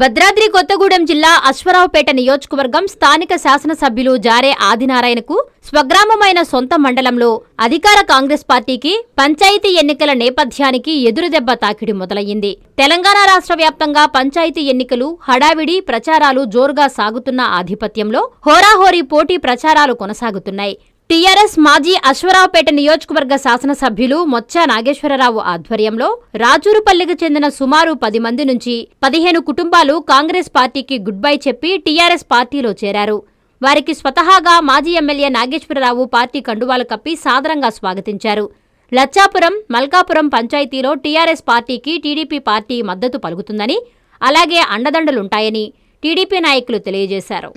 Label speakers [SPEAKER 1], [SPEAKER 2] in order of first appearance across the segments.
[SPEAKER 1] భద్రాద్రి కొత్తగూడెం జిల్లా అశ్వరావుపేట నియోజకవర్గం స్థానిక శాసనసభ్యులు జారే ఆదినారాయణకు స్వగ్రామమైన సొంత మండలంలో అధికార కాంగ్రెస్ పార్టీకి పంచాయతీ ఎన్నికల నేపథ్యానికి ఎదురుదెబ్బ తాకిడి మొదలయ్యింది. తెలంగాణ రాష్ట్ర వ్యాప్తంగా పంచాయతీ ఎన్నికలు హడావిడి ప్రచారాలు జోరుగా సాగుతున్న ఆధిపత్యంలో హోరాహోరీ పోటీ ప్రచారాలు కొనసాగుతున్నాయి. టీఆర్ఎస్ మాజీ అశ్వరావుపేట నియోజకవర్గ శాసనసభ్యులు మొచ్చా నాగేశ్వరరావు ఆధ్వర్యంలో రాజూరుపల్లికి చెందిన సుమారు పది మంది నుంచి పదిహేను కుటుంబాలు కాంగ్రెస్ పార్టీకి గుడ్ బై చెప్పి టీఆర్ఎస్ పార్టీలో చేరారు. వారికి స్వతహాగా మాజీ ఎమ్మెల్యే నాగేశ్వరరావు పార్టీ కండువాలు కప్పి సాదరంగా స్వాగతించారు. లచ్చాపురం మల్కాపురం పంచాయతీలో టీఆర్ఎస్ పార్టీకి టీడీపీ పార్టీ మద్దతు పలుకుతుందని అలాగే అండదండలుంటాయని టీడీపీ నాయకులు తెలియజేశారు.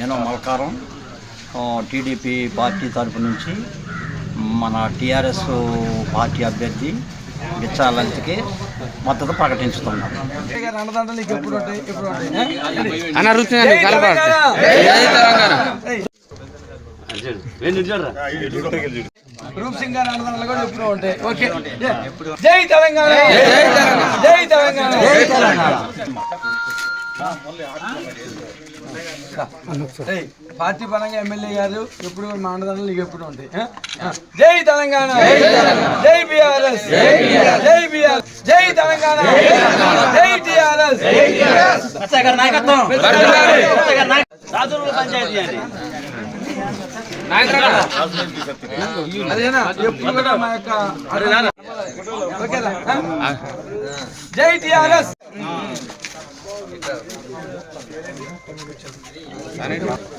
[SPEAKER 2] నేను మల్కారం. టీడీపీ పార్టీ తరపు నుంచి మన టీఆర్ఎస్ పార్టీ అభ్యర్థి బిచ్చా లలిత్కి మద్దతు ప్రకటించుతున్నాం.
[SPEAKER 3] రూప్ సింగ్ గారి కూడా ఎప్పుడు ఉంటాయి. ఓకే. జై తెలంగాణ. జై తెలంగాణ. జై తెలంగాణ. పార్టీ పరంగా ఎమ్మెల్యే గారు ఎప్పుడు మా అన్నదండలు నీకు ఎప్పుడు ఉంటాయి. జై తెలంగాణ జై బిఆర్ఎస్ జై బిఆర్ జై తెలంగాణ. జై టిఆర్ఎస్. అదేనా? ఎప్పుడు కూడా మా యొక్క ఓకేనా? ఆ? జై టిఆర్ఎస్.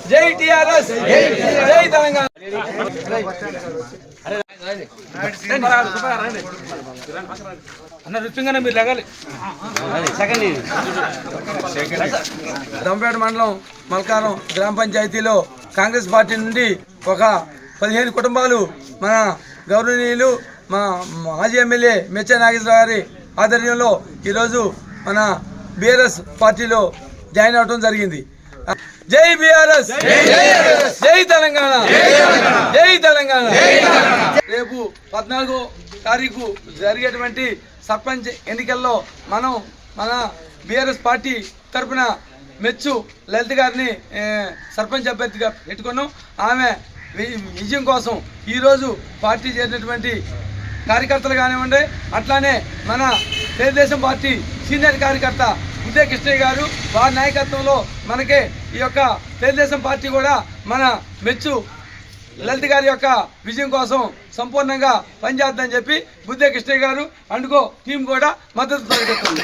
[SPEAKER 3] జై టిఆర్ఎస్ జై తెలంగాణ. అన్న రుచిగానే మీరు లగాలి. దంపేట మండలం మల్కారం గ్రామ పంచాయతీలో కాంగ్రెస్ పార్టీ నుండి ఒక పదిహేను కుటుంబాలు మన గౌరవనీయులు మా మాజీ ఎమ్మెల్యే మెచ్చ నాగేశ్వర గారి ఆధ్వర్యంలో ఈరోజు మన బీఆర్ఎస్ పార్టీలో జాయిన్ అవడం జరిగింది. జై బీఆర్ఎస్! జై తెలంగాణ! జై తెలంగాణ! రేపు పద్నాలుగో తారీఖు జరిగేటువంటి సర్పంచ్ ఎన్నికల్లో మనం మన బీఆర్ఎస్ పార్టీ తరపున మెచ్చు లలిత గారిని సర్పంచ్ అభ్యర్థిగా పెట్టుకున్నాం. ఆమె విజయం కోసం ఈరోజు పార్టీ చేరినటువంటి కార్యకర్తలు కానివ్వండి అట్లానే మన తెలుగుదేశం పార్టీ సీనియర్ కార్యకర్త ఉదయ కృష్ణయ్య గారు వారి నాయకత్వంలో మనకి ఈ యొక్క తెలుగుదేశం పార్టీ కూడా మన మెచ్చు లలిత గారి యొక్క విజయం కోసం సంపూర్ణంగా పనిచేద్దని చెప్పి బుద్ధే కృష్ణయ్య గారు అండుకో టీం కూడా మద్దతు ప్రకటిస్తుంది.